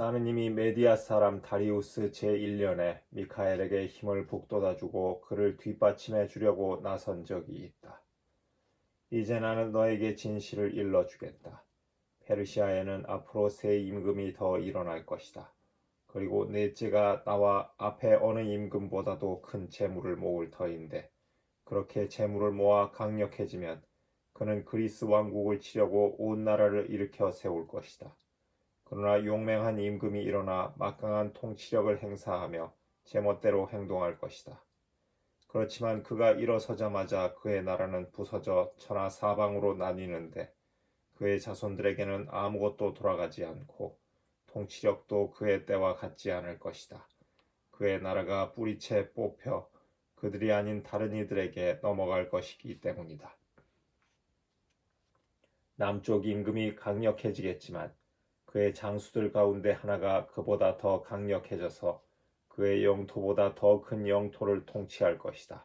나는 이미 메디아 사람 다리우스 제1년에 미카엘에게 힘을 북돋아주고 그를 뒷받침해 주려고 나선 적이 있다. 이제 나는 너에게 진실을 일러주겠다. 페르시아에는 앞으로 새 임금이 더 일어날 것이다. 그리고 넷째가 나와 앞에 어느 임금보다도 큰 재물을 모을 터인데 그렇게 재물을 모아 강력해지면 그는 그리스 왕국을 치려고 온 나라를 일으켜 세울 것이다. 그러나 용맹한 임금이 일어나 막강한 통치력을 행사하며 제멋대로 행동할 것이다. 그렇지만 그가 일어서자마자 그의 나라는 부서져 천하 사방으로 나뉘는데 그의 자손들에게는 아무것도 돌아가지 않고 통치력도 그의 때와 같지 않을 것이다. 그의 나라가 뿌리채 뽑혀 그들이 아닌 다른 이들에게 넘어갈 것이기 때문이다. 남쪽 임금이 강력해지겠지만 그의 장수들 가운데 하나가 그보다 더 강력해져서 그의 영토보다 더 큰 영토를 통치할 것이다.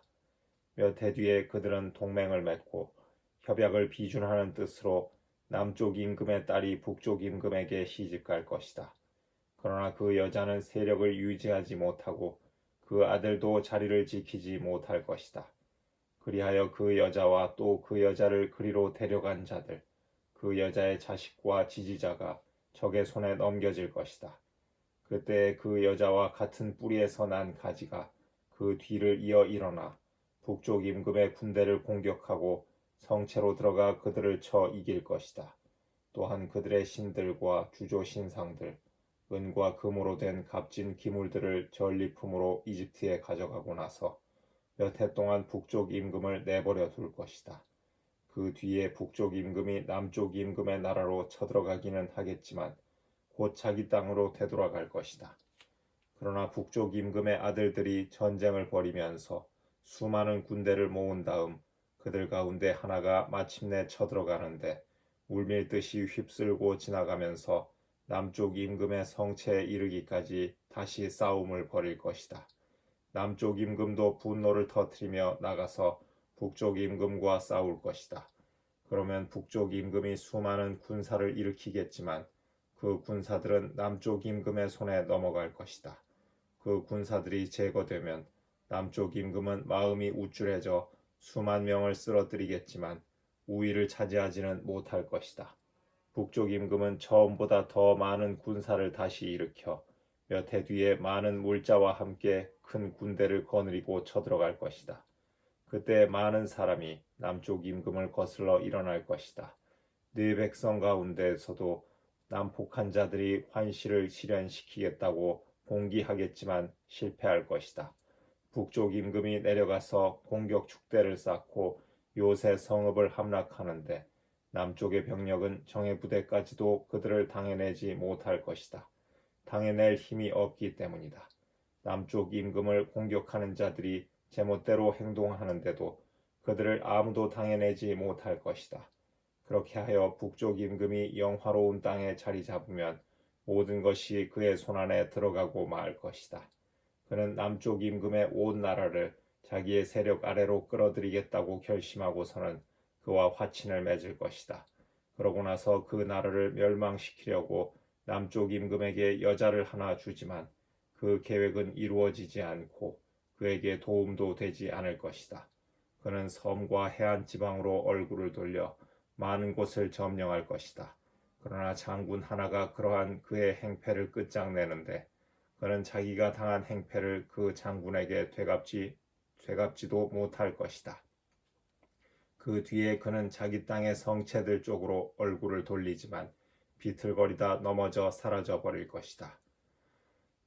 몇 해 뒤에 그들은 동맹을 맺고 협약을 비준하는 뜻으로 남쪽 임금의 딸이 북쪽 임금에게 시집갈 것이다. 그러나 그 여자는 세력을 유지하지 못하고 그 아들도 자리를 지키지 못할 것이다. 그리하여 그 여자와 또 그 여자를 그리로 데려간 자들, 그 여자의 자식과 지지자가 적의 손에 넘겨질 것이다. 그때 그 여자와 같은 뿌리에서 난 가지가 그 뒤를 이어 일어나 북쪽 임금의 군대를 공격하고 성체로 들어가 그들을 쳐 이길 것이다. 또한 그들의 신들과 주조 신상들, 은과 금으로 된 값진 기물들을 전리품으로 이집트에 가져가고 나서 몇 해 동안 북쪽 임금을 내버려 둘 것이다. 그 뒤에 북쪽 임금이 남쪽 임금의 나라로 쳐들어가기는 하겠지만 곧 자기 땅으로 되돌아갈 것이다. 그러나 북쪽 임금의 아들들이 전쟁을 벌이면서 수많은 군대를 모은 다음 그들 가운데 하나가 마침내 쳐들어가는데 물밀듯이 휩쓸고 지나가면서 남쪽 임금의 성체에 이르기까지 다시 싸움을 벌일 것이다. 남쪽 임금도 분노를 터뜨리며 나가서 북쪽 임금과 싸울 것이다. 그러면 북쪽 임금이 수많은 군사를 일으키겠지만 그 군사들은 남쪽 임금의 손에 넘어갈 것이다. 그 군사들이 제거되면 남쪽 임금은 마음이 우쭐해져 수만 명을 쓰러뜨리겠지만 우위를 차지하지는 못할 것이다. 북쪽 임금은 처음보다 더 많은 군사를 다시 일으켜 몇 해 뒤에 많은 물자와 함께 큰 군대를 거느리고 쳐들어갈 것이다. 그때 많은 사람이 남쪽 임금을 거슬러 일어날 것이다. 네 백성 가운데서도 남폭한 자들이 환시를 실현시키겠다고 봉기하겠지만 실패할 것이다. 북쪽 임금이 내려가서 공격 축대를 쌓고 요새 성읍을 함락하는데 남쪽의 병력은 정예 부대까지도 그들을 당해내지 못할 것이다. 당해낼 힘이 없기 때문이다. 남쪽 임금을 공격하는 자들이 제멋대로 행동하는데도 그들을 아무도 당해내지 못할 것이다. 그렇게 하여 북쪽 임금이 영화로운 땅에 자리 잡으면 모든 것이 그의 손안에 들어가고 말 것이다. 그는 남쪽 임금의 온 나라를 자기의 세력 아래로 끌어들이겠다고 결심하고서는 그와 화친을 맺을 것이다. 그러고 나서 그 나라를 멸망시키려고 남쪽 임금에게 여자를 하나 주지만 그 계획은 이루어지지 않고 그에게 도움도 되지 않을 것이다. 그는 섬과 해안 지방으로 얼굴을 돌려 많은 곳을 점령할 것이다. 그러나 장군 하나가 그러한 그의 행패를 끝장내는데 그는 자기가 당한 행패를 그 장군에게 되갚지 되갚지도 못할 것이다. 그 뒤에 그는 자기 땅의 성체들 쪽으로 얼굴을 돌리지만 비틀거리다 넘어져 사라져 버릴 것이다.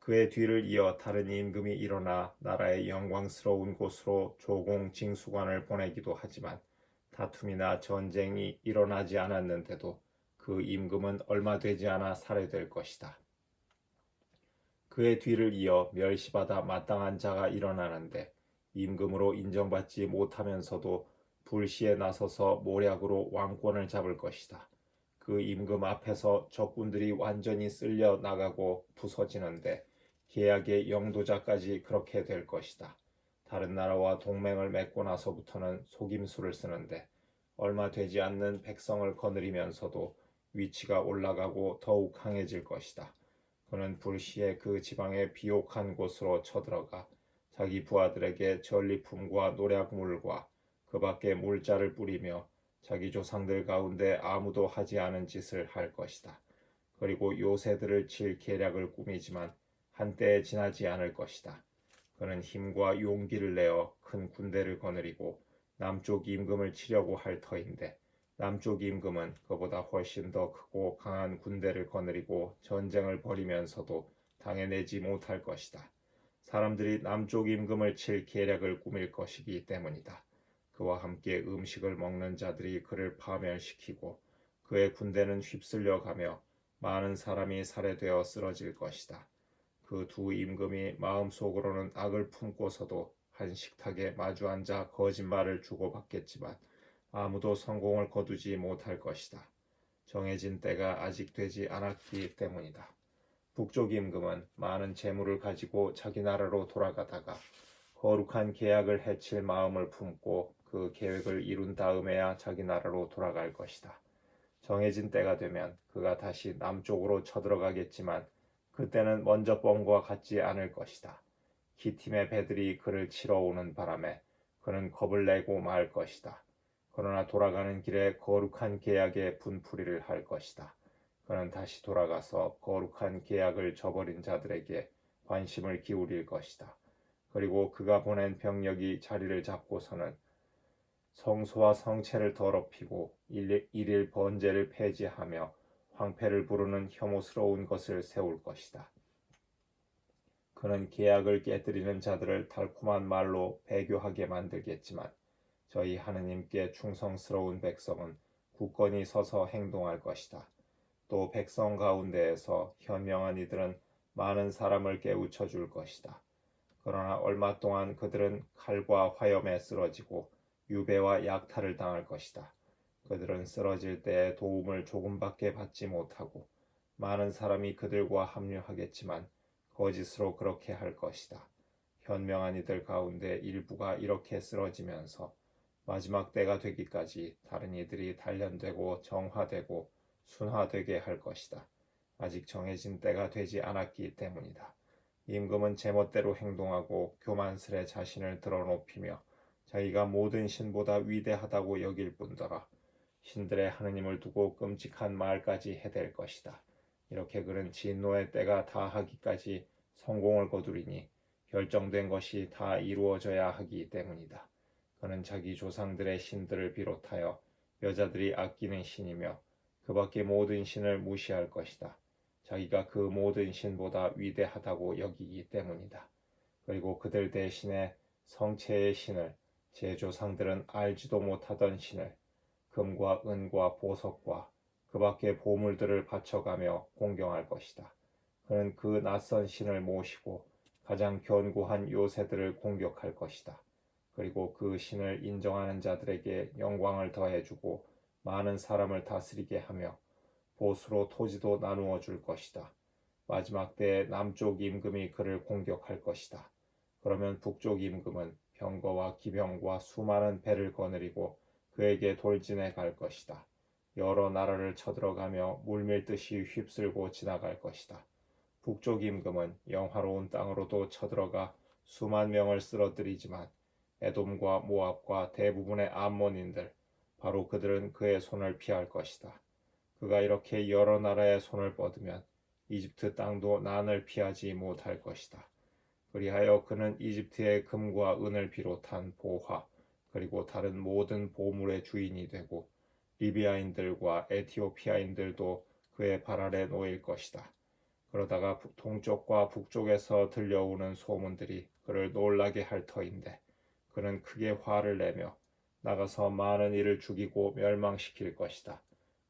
그의 뒤를 이어 다른 임금이 일어나 나라의 영광스러운 곳으로 조공 징수관을 보내기도 하지만 다툼이나 전쟁이 일어나지 않았는데도 그 임금은 얼마 되지 않아 살해될 것이다. 그의 뒤를 이어 멸시받아 마땅한 자가 일어나는데 임금으로 인정받지 못하면서도 불시에 나서서 모략으로 왕권을 잡을 것이다. 그 임금 앞에서 적군들이 완전히 쓸려 나가고 부서지는데 계약의 영도자까지 그렇게 될 것이다. 다른 나라와 동맹을 맺고 나서부터는 속임수를 쓰는데 얼마 되지 않는 백성을 거느리면서도 위치가 올라가고 더욱 강해질 것이다. 그는 불시에 그 지방의 비옥한 곳으로 쳐들어가 자기 부하들에게 전리품과 노략물과 그 밖에 물자를 뿌리며 자기 조상들 가운데 아무도 하지 않은 짓을 할 것이다. 그리고 요새들을 칠 계략을 꾸미지만 한때에 지나지 않을 것이다. 그는 힘과 용기를 내어 큰 군대를 거느리고 남쪽 임금을 치려고 할 터인데 남쪽 임금은 그보다 훨씬 더 크고 강한 군대를 거느리고 전쟁을 벌이면서도 당해내지 못할 것이다. 사람들이 남쪽 임금을 칠 계략을 꾸밀 것이기 때문이다. 그와 함께 음식을 먹는 자들이 그를 파멸시키고 그의 군대는 휩쓸려 가며 많은 사람이 살해되어 쓰러질 것이다. 그 두 임금이 마음속으로는 악을 품고서도 한 식탁에 마주 앉아 거짓말을 주고받겠지만 아무도 성공을 거두지 못할 것이다. 정해진 때가 아직 되지 않았기 때문이다. 북쪽 임금은 많은 재물을 가지고 자기 나라로 돌아가다가 거룩한 계약을 해칠 마음을 품고 그 계획을 이룬 다음에야 자기 나라로 돌아갈 것이다. 정해진 때가 되면 그가 다시 남쪽으로 쳐들어가겠지만 그때는 먼저 뻥과 같지 않을 것이다. 기팀의 배들이 그를 치러 오는 바람에 그는 겁을 내고 말 것이다. 그러나 돌아가는 길에 거룩한 계약에 분풀이를 할 것이다. 그는 다시 돌아가서 거룩한 계약을 저버린 자들에게 관심을 기울일 것이다. 그리고 그가 보낸 병력이 자리를 잡고서는 성소와 성체를 더럽히고 일일 번제를 폐지하며 황폐를 부르는 혐오스러운 것을 세울 것이다. 그는 계약을 깨뜨리는 자들을 달콤한 말로 배교하게 만들겠지만 저희 하느님께 충성스러운 백성은 굳건히 서서 행동할 것이다. 또 백성 가운데에서 현명한 이들은 많은 사람을 깨우쳐 줄 것이다. 그러나 얼마 동안 그들은 칼과 화염에 쓰러지고 유배와 약탈을 당할 것이다. 그들은 쓰러질 때에 도움을 조금밖에 받지 못하고 많은 사람이 그들과 합류하겠지만 거짓으로 그렇게 할 것이다. 현명한 이들 가운데 일부가 이렇게 쓰러지면서 마지막 때가 되기까지 다른 이들이 단련되고 정화되고 순화되게 할 것이다. 아직 정해진 때가 되지 않았기 때문이다. 임금은 제멋대로 행동하고 교만스레 자신을 드러높이며 자기가 모든 신보다 위대하다고 여길 뿐더러 신들의 하느님을 두고 끔찍한 말까지 해댈 것이다. 이렇게 그는 진노의 때가 다하기까지 성공을 거두리니 결정된 것이 다 이루어져야 하기 때문이다. 그는 자기 조상들의 신들을 비롯하여 여자들이 아끼는 신이며 그 밖의 모든 신을 무시할 것이다. 자기가 그 모든 신보다 위대하다고 여기기 때문이다. 그리고 그들 대신에 성체의 신을 제 조상들은 알지도 못하던 신을 금과 은과 보석과 그 밖의 보물들을 바쳐가며 공경할 것이다. 그는 그 낯선 신을 모시고 가장 견고한 요새들을 공격할 것이다. 그리고 그 신을 인정하는 자들에게 영광을 더해주고 많은 사람을 다스리게 하며 보수로 토지도 나누어 줄 것이다. 마지막 때에 남쪽 임금이 그를 공격할 것이다. 그러면 북쪽 임금은 병거와 기병과 수많은 배를 거느리고 그에게 돌진해 갈 것이다. 여러 나라를 쳐들어가며 물밀듯이 휩쓸고 지나갈 것이다. 북쪽 임금은 영화로운 땅으로도 쳐들어가 수만 명을 쓰러뜨리지만 에돔과 모압과 대부분의 암몬인들 바로 그들은 그의 손을 피할 것이다. 그가 이렇게 여러 나라의 손을 뻗으면 이집트 땅도 난을 피하지 못할 것이다. 그리하여 그는 이집트의 금과 은을 비롯한 보화 그리고 다른 모든 보물의 주인이 되고 리비아인들과 에티오피아인들도 그의 발 아래 놓일 것이다. 그러다가 동쪽과 북쪽에서 들려오는 소문들이 그를 놀라게 할 터인데 그는 크게 화를 내며 나가서 많은 이를 죽이고 멸망시킬 것이다.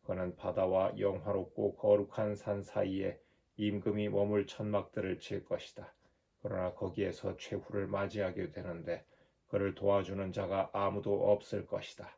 그는 바다와 영화롭고 거룩한 산 사이에 임금이 머물 천막들을 칠 것이다. 그러나 거기에서 최후를 맞이하게 되는데 그를 도와주는 자가 아무도 없을 것이다.